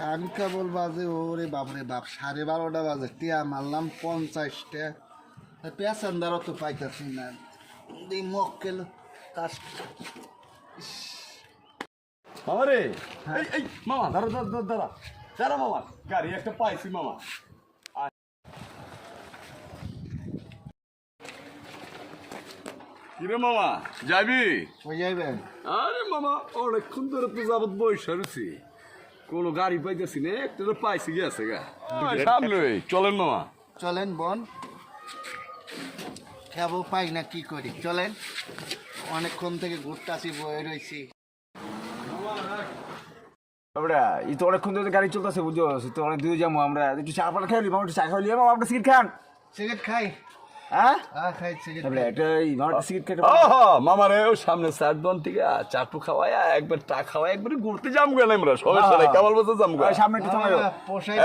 টান কেবল বাজে ওরে বাপরে বাপ সাড়ে বারোটা বাজে টিয়া মারলাম পঞ্চাশটা। প্যাসেঞ্জারও তো পাইতেছি না। এই মক্কেল কাজ মামা রে এই এই মামা দাঁড়া দাঁড়া দাঁড়া দাঁড়া। মামা গাড়ি একটা পাইছি মামা। কিরে মামা যাবি? যাবেন আরে মামা অনেকক্ষণ ধরে তো যাবত বসে রয়েছি কোনো গাড়ি পাইতেছি না একটা তো পাইছি গেছে গা। সামনে চলেন মামা। চলেন বোন। খাব পাই না কি করি। চলেন। অনেকক্ষণ থেকে ঘুরতাছি বয়ে রয়েছি আমরা এই তো অনেকক্ষণ ধরে গাড়ি চলতেছে বুঝতে পারছি তো অনেক দূরে যাব আমরা। একটু চা পান খাই মামা একটু চা খাই আপনার সিগারেট খান? সিগারেট খাই। হ্যাঁ? হ্যাঁ ও সামনে থেকে চাটু একবার টা একবার ঘুরতে যাম গেল আমরা। সবাই সবাই কেবল বসে যাম ওই সামনে একটু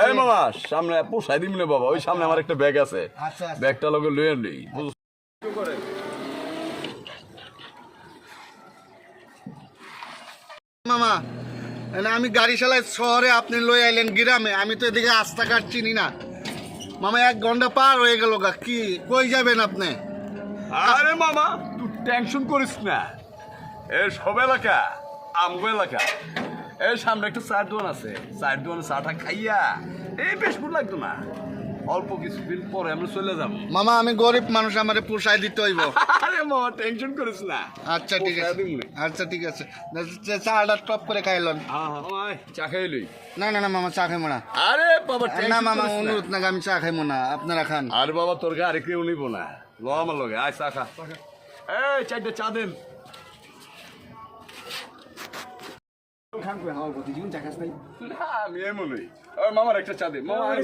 এই মামা সামনে পোষাই দিবি না বাবা ওই সামনে আমার একটা ব্যাগ আছে। আচ্ছা আচ্ছা। ব্যাগটা লগে লয়ে নেই মামা আমি গাড়ি চালাই শহরে আপনি লই আইলেন গ্রামে আমি তো এদিকে রাস্তাঘাট চিনি না। মামা এক ঘণ্টা পার হয়ে গেল গা কি কই যাবেন আপনি? আরে মামা তুই টেনশন করিস না। এ সব এলাকা আমগো এলাকা। এই সামনে একটা চায়ের দোকান আছে। চায়ের দোকানে চাটা খাইয়া এই বেশ ফুট লাগতো না। অল্প কিছুদিন পরে আমরা চলে যাব। মামা আমি গরিব মানুষ আমারে পোষায় দিতে হইব। আরে মামা টেনশন করিস না। আচ্ছা ঠিক আছে। আচ্ছা ঠিক আছে। চাটা টপ করে খাইলেন। হ্যাঁ হ্যাঁ চা খাই লই। না না না মামা চা খাইমো না। আরে বাবা না tension মামা অনুরোধ না আমি চা খাইবো না আপনারা খান। আরে বাবা তোর কেউ নিব না। ল আমার লগে আয় চা খা। এই চারটে চা দেন। খান করে হাওয়া গতি জীবন চা খাস নাই? না আমি এমনই। মামার একটা চা দে। মামা আরে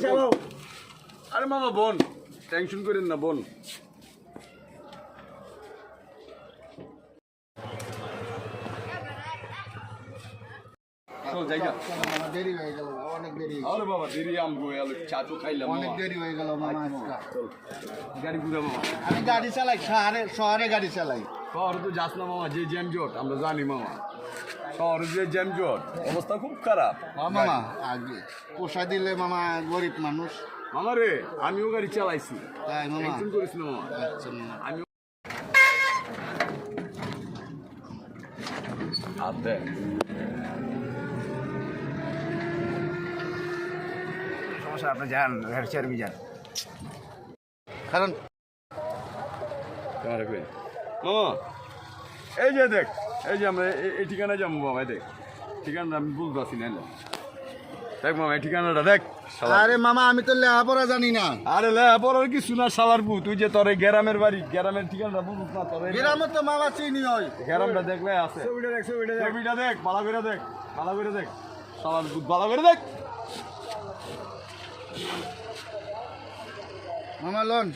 আরে মামা বোন। টেনশন করেন না বোন। চল জায়গা মামা দেরি হয়ে গেল অনেক দেরি আরে বাবা দেরি খাইলাম অনেক দেরি হয়ে গেল মামা চল। গাড়ি ঘুরে মামা আমি গাড়ি চালাই শহরে শহরে গাড়ি চালাই। শহরে তো যাস না মামা যে জ্যাম জট আমরা জানি মামা শহরে যে জ্যাম জট অবস্থা খুব খারাপ। মামা আগে পোষা দিলে মামা গরিব মানুষ। মামা রে আমিও গাড়ি চালাইছি। তাই মামা? করিস না মামা। আচ্ছা আমি সমস্যা আপনি যান চেয়ারবি যান। কারণ মামা এই যে দেখ এই যে আমরা এই- ঠিকানায় যাব বাবা দেখ। ঠিকানা আমি বুঝতে পারছি না দেখ। মামা এই ঠিকানাটা দেখ। আরে মামা আমি তো লেখাপড়া জানি না। আরে লে পরে কি শোনা বু তুই যে তোর গ্রামের বাড়ি গ্রামের ঠিকানাটা বুঝুস না তোর এই- গ্রামে তো মামা চিনি হয় গ্রামটা দেখলে আছে। ছবিটা দেখ ছবিটা দেখ। ভালো করে দেখ ভালো করে দেখ। শালার বু ভালো করে দেখ। মামা লোন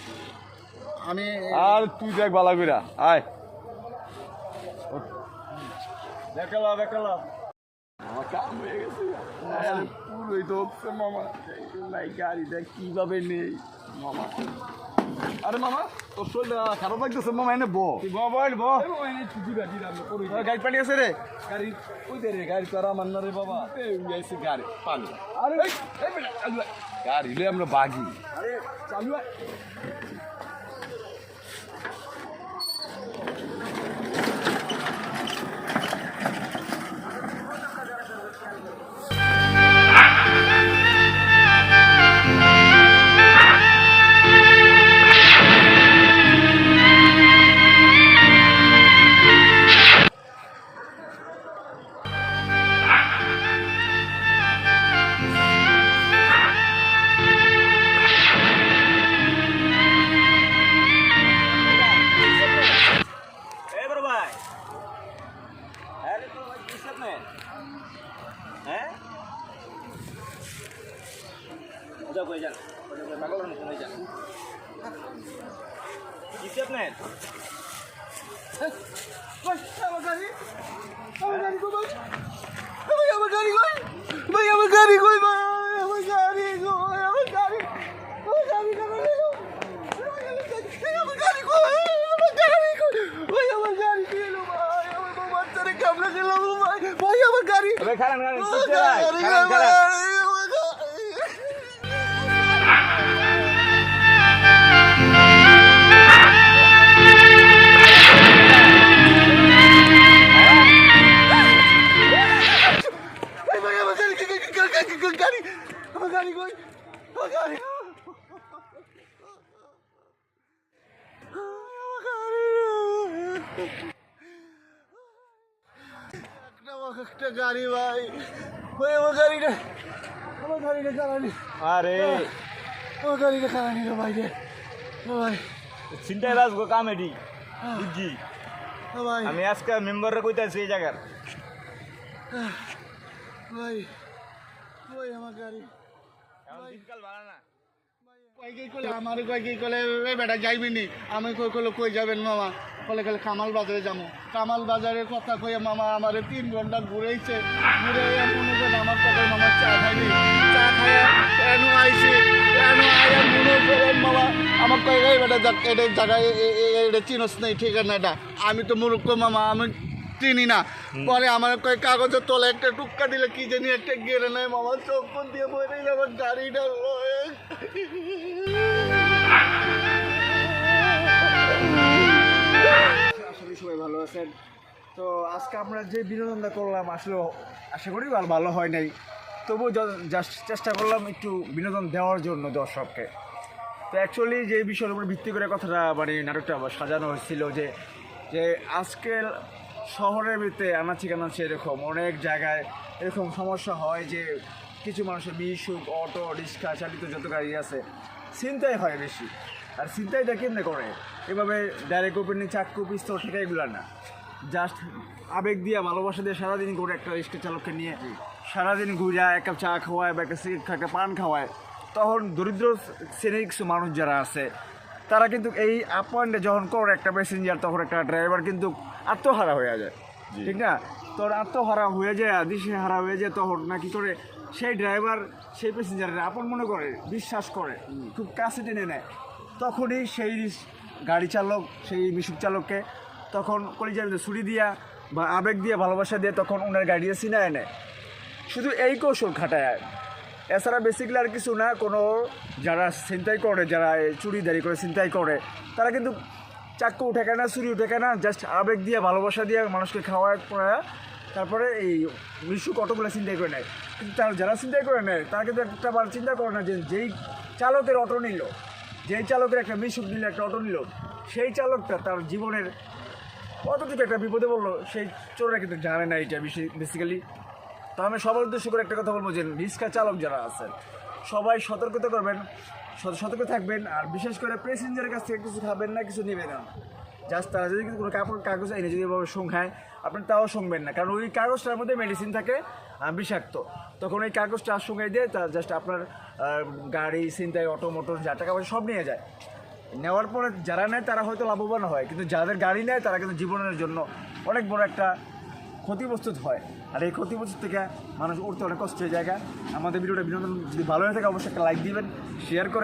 আমি আর তুই দেখ ভালো করে আয় দেখালা দেখালা আমার কাম হয়ে গেছে পুরোই তো হচ্ছে মামা নাই গাড়ি দেখ কীভাবে নেই মামা আরে মামা তোর শরীরটা খারাপ লাগতেছে মামা এনে বো এনে গাড়ি পানি আছে রে গাড়ি ওই দে রে গাড়ি তো আর আমার না রে বাবা এই আইছে গাড়ি পানি আরে এই। গাড়ি লে আমরা বাগি যাও কই যান। ওই যে পাগল হন শুনে যান। কিসে আপনি আমার গাড়ি। আমার গাড়ি কই ভাই ভাই আমার গাড়ি কই ভাই আমার গাড়ি কই ভাই আমার গাড়ি কই আমার গাড়ি আমার গাড়ি কই আমার গাড়ি কই আমার গাড়ি কই ভাই আমার গাড়ি দিলো ভাই। আমার বাবার তারে দিলাম ভাই। ভাই আমার গাড়ি খারান খারান আমার গাড়ি, আমার একটা গাড়ি ভাই। ভাই আমার গাড়িটা আমার গাড়িটা চালানি। আরে। আমার গাড়িটা চালানি রে ভাই রে। ভাই। চিন্তায় কামেডি বুঝছি ভাই। আমি আজকে মেম্বাররা কইতাছি এই জায়গার। ভাই ভাই আমার গাড়ি। দিনকাল ভালো না। কয় কি কলে? আমার কয় কি কলে? বেটা যাইবি নি। আমি কই কলে কই যাবেন মামা? কলে কলে কামাল বাজারে যাব। কামাল বাজারের কথা কয়ে মামা আমারে তিন ঘণ্টা ঘুরেইছে। ঘুরে মনে করেন আমার কথা মামা চা খাইনি। চা খাইয়া কেন আইছি। কেন আয়া মনে করেন মামা আমার কয় এই বেটা যাক এটা জায়গায় এটা চিনস নেই ঠিকানাটা। আমি তো মূর্খ মামা আমি চিনি না। পরে আমার কয় কাগজের তলে একটা টুক্কা দিলে কি জানি একটা গেড়ে নেয় মামা। চোখ দিয়ে বই আমার গাড়িটা আছেন তো আজকে আমরা যে বিনোদনটা করলাম আসলে আশা করি ভালো ভালো হয় নাই। জাস্ট চেষ্টা করলাম একটু বিনোদন দেওয়ার জন্য দর্শককে। তো অ্যাকচুয়ালি যে বিষয়ের উপর ভিত্তি করে কথাটা মানে নাটকটা সাজানো হয়েছিল যে যে আজকের শহরের ভিতরে আনাচি কানাচি এরকম অনেক জায়গায় এরকম সমস্যা হয় যে কিছু মানুষের বিশুক অটো, রিক্সা চালিত যত গাড়ি আছে চিন্তাই হয় বেশি। আর চিন্তাইটা কেমনে করে? এভাবে ডাইরেক্ট ওপেনিং চাক্কু পিস্তল ঠিক এগুলো না। জাস্ট আবেগ দিয়ে ভালোবাসা দিয়ে সারাদিন ঘুরে একটা রিক্সা চালককে নিয়ে সারাদিন ঘুরে এক কাপ চা খাওয়ায় বা একটা সিগারেট খাকে পান খাওয়ায়। তখন দরিদ্র শ্রেণির কিছু মানুষ যারা আছে তারা কিন্তু এই আপয়েন্টে যখন করে একটা প্যাসেঞ্জার তখন একটা ড্রাইভার কিন্তু আত্মহারা হয়ে যায়। ঠিক না? তোর আত্মহারা হয়ে যায় দিশে হারা হয়ে যায় তখন না কি করে? সেই ড্রাইভার সেই প্যাসেঞ্জারের আপন মনে করে বিশ্বাস করে খুব কাছে টেনে নেয়। তখনই সেই গাড়ি চালক, সেই মিশুক চালককে তখন কলিজার ছুরি দিয়া বা আবেগ দিয়ে ভালোবাসা দিয়ে তখন ওনার গাড়ি দিয়ে সিনায় নেয়। শুধু এই কৌশল খাটায়। এছাড়া বেসিক্যালি আর কিছু না, কোনো যারা ছিনতাই করে, যারা চুরিদারি করে, ছিনতাই করে, তারা কিন্তু চাক্কু উঠে কেনা চুরি উঠে কেনা জাস্ট আবেগ দিয়ে, ভালোবাসা দিয়ে মানুষকে খাওয়ায় পড়া তারপরে এই মিশু কতগুলো চিন্তাই করে নেয়। কিন্তু তারা যারা চিন্তাই করে নেয়, তারা কিন্তু একটা বার চিন্তা করে না যে যেই চালকের অটো নিল যেই চালকের একটা মিশুক নিল, একটা অটো নিল, সেই চালকটা তার জীবনের কতটুকু একটা বিপদে বলল সেই চোররা কিন্তু জানে না এটা বেসিক্যালি তো আমি সবার উদ্দেশ্য করে একটা কথা বলব যে রিক্সা চালক যারা আছেন, সবাই সতর্কতা করবেন সতর্ক থাকবেন, আর বিশেষ করে প্যাসেঞ্জারের কাছ থেকে কিছু খাবেন না, কিছু নেবেন না। জাস্ট তারা যদি কোনো কাপড় কাগজ এনে যদি এভাবে শুংখায় আপনি তাও শুনবেন না। কারণ ওই কাগজটার মধ্যে মেডিসিন থাকে বিষাক্ত। তখন এই কাগজটা আশঙ্কায় দিয়ে তার জাস্ট আপনার গাড়ি চিন্তায় অটো, মোটর, যা টাকা পয়সা সব নিয়ে যায়। নেওয়ার পরে যারা নেয় তারা হয়তো লাভবান হয়, কিন্তু যাদের গাড়ি নেয় তারা কিন্তু জীবনের জন্য অনেক বড় একটা ক্ষতিপ্রস্তুত হয়। আর এই ক্ষতিপ্রস্তুত থেকে মানুষ উঠতে অনেক কষ্টের জায়গা আমাদের ভিডিওটা বিনোদন যদি ভালো হয়ে থাকে, অবশ্যই একটা লাইক দিবেন শেয়ার করে